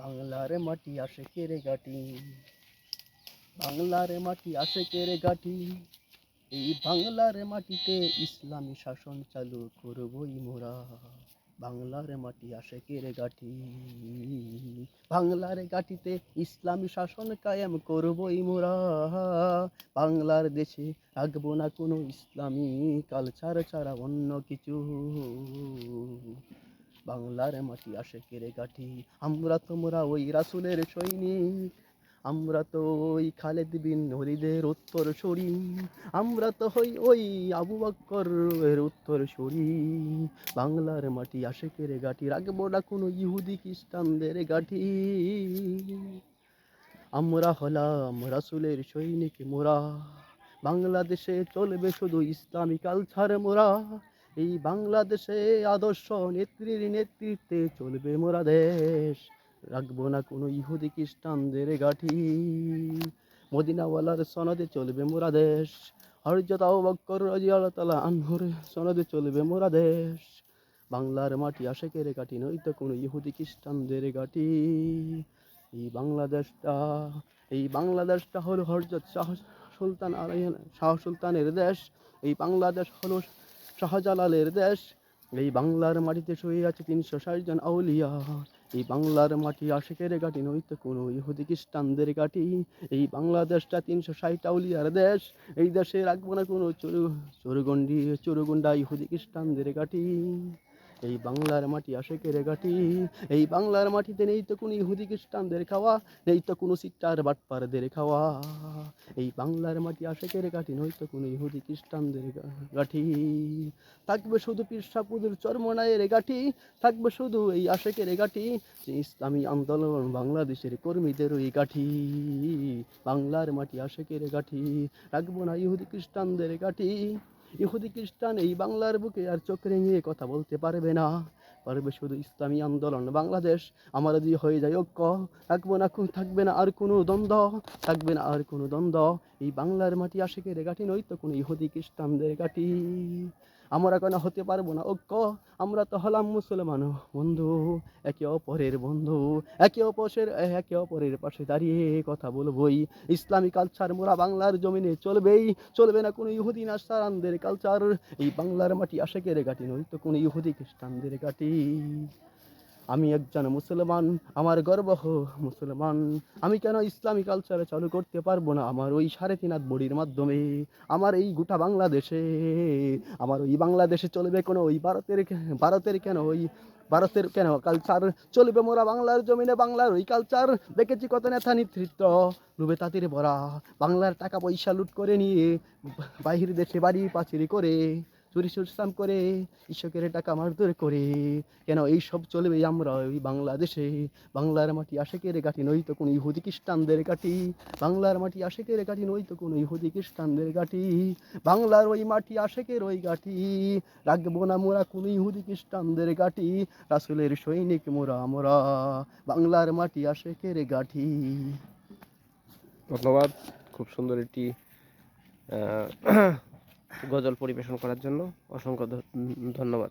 বাংলার মাটি আসে কেড়ে গাটি বাংলার মাটি আসে কেড়ে গাটি এই বাংলার মাটিতে ইসলামী শাসন চালু করবই মোরা। বাংলার মাটি আসে কেড়ে গাটি বাংলার গাটিতে ইসলামী শাসন কায়েম করবই মোরা। বাংলার দেশে রাখব না কোনো ইসলামী কালচার ছাড়া অন্য কিছু। বাংলার মাটি আসে কেড়ে গাঠি। আমরা তোমরা ওই রাসুলের সৈনিক। আমরা তো ওই খালেদ বিন হলিদের উত্তর সরি। আমরা তো হই ওই আবু বক্কর এর উত্তর সরি। বাংলার মাটি আসে কেড়ে গাঠি। রাখব না কোনো ইহুদি খ্রিস্টানদের গাঠি। আমরা হলাম রাসুলের সৈনিক মোরা। বাংলাদেশে চলবে শুধু ইসলামী কালচার মোরা। এই বাংলাদেশে আদর্শ নেত্রীর নেতৃত্বে চলবে মোরা দেশ। রাখব না কোনো ইহুদি খ্রিস্টানদের গাঠি মদিনাওয়ালার সনদে চলবে মোরা দেশ। হরজত বক্কর রাজি আল্লাহ তালা আনহর সনদে চলবে মোরা দেশ। বাংলার মাটি আশেকের গাঠি নয়তো কোনো ইহুদি খ্রিস্টানদের গাঠি এই বাংলাদেশটা এই বাংলাদেশটা হলো হরজত শাহ সুলতান আলাইহিন শাহ সুলতানের দেশ। এই বাংলাদেশ হলো শাহজালালের দেশ। এই বাংলার মাটিতে শুয়ে আছে তিনশো ষাট জন আউলিয়া। এই বাংলার মাটি আশেকের গাটি তো কোনো ইহুদি খ্রিস্টানদের গাটি এই বাংলাদেশটা তিনশো ষাট আউলিয়ার দেশ। এই দেশে রাখব না কোনো চোরু চোরগন্ডি চোরগুন্ডা ইহুদি খ্রিস্টানদের গাটি এই বাংলার মাটি আশেকের গাটি এই বাংলার মাটিতে নেই তো কোনো ইহুদি খ্রিস্টানদের খাওয়া, নেই তো কোনো সিটার বাটপারদের খাওয়া। এই বাংলার মাটি আশেকের গাঠি নয়তো কোনো ইহুদি খ্রিস্টানদের গাঠি থাকবে শুধু পিরসাপুদের চর্মনায়ের গাঠি থাকবে শুধু এই আশেকের গাঠি ইসলামী আন্দোলন বাংলাদেশের কর্মীদের ওই গাঠি বাংলার মাটি আশেকের গাঠি রাখব না ইহুদি খ্রিস্টানদের গাঠি ইহুদি খ্রিস্টান এই বাংলার বুকে আর চোখ রেঙিয়ে কথা বলতে পারবে না। পারবে শুধু ইসলামী আন্দোলন, বাংলাদেশ। আমার যদি হয়ে যায় ঐক্য, থাকব না থাকবে না আর কোনো দ্বন্দ্ব, থাকবে না আর কোনো দ্বন্দ্ব। এই বাংলার মাটি আশেকের গাঠি নয়তো কোনো ইহুদি খ্রিস্টানদের গাঠি আমরা কেন হতে পারব না? ঐক্য আমরা তো হলাম মুসলমান। বন্ধু, একে অপরের বন্ধু, একে অপরের একে অপরের পাশে দাঁড়িয়ে কথা বলবই। ইসলামী কালচার মোরা বাংলার জমিনে চলবেই। চলবে না কোনো ইহুদি, নাসারানদের কালচার এই বাংলার মাটি আশেকের নয় তো কোনো ইহুদি খ্রিস্টানদের গাটি আমি একজন মুসলমান, আমার গর্ব মুসলমান। আমি কেন ইসলামী কালচারে চালু করতে পারব না? আমার ওই সাড়ে তিন হাত বড়ির মাধ্যমে। আমার এই গোটা বাংলাদেশে, আমার ওই বাংলাদেশে চলবে কোনো? ওই ভারতের ভারতের কেন? ওই ভারতের কেন কালচার চলবে মোরা বাংলার জমিনে? বাংলার ওই কালচার দেখেছি কত নেতা নেতৃত্ব। রুবে তাঁতির ভরা বাংলার টাকা পয়সা লুট করে নিয়ে, বাহির দেশে বাড়ি পাচিরি করে। চুরি সুরসাম করে, কৃষকের টাকা মারধর করে, কেন এই সব চলবে আমরা ওই বাংলাদেশে? বাংলার মাটি আশে কে রে আশেকের গাঠি তো কোনো ইহুদি খ্রিস্টানদের গাঠি বাংলার মাটি আসে কে রে আশেকের গাঠি তো কোনো ইহুদি খ্রিস্টানদের গাঠি বাংলার ওই মাটি আশেকের ওই গাঠি রাখব না মোরা কোনো ইহুদি খ্রিস্টানদের গাঠি রাসুলের সৈনিক মোরা মোরা। বাংলার মাটি আশেকের গাঠি ধন্যবাদ। খুব সুন্দর একটি গজল পরিবেশন করার জন্য অসংখ্য ধন্যবাদ।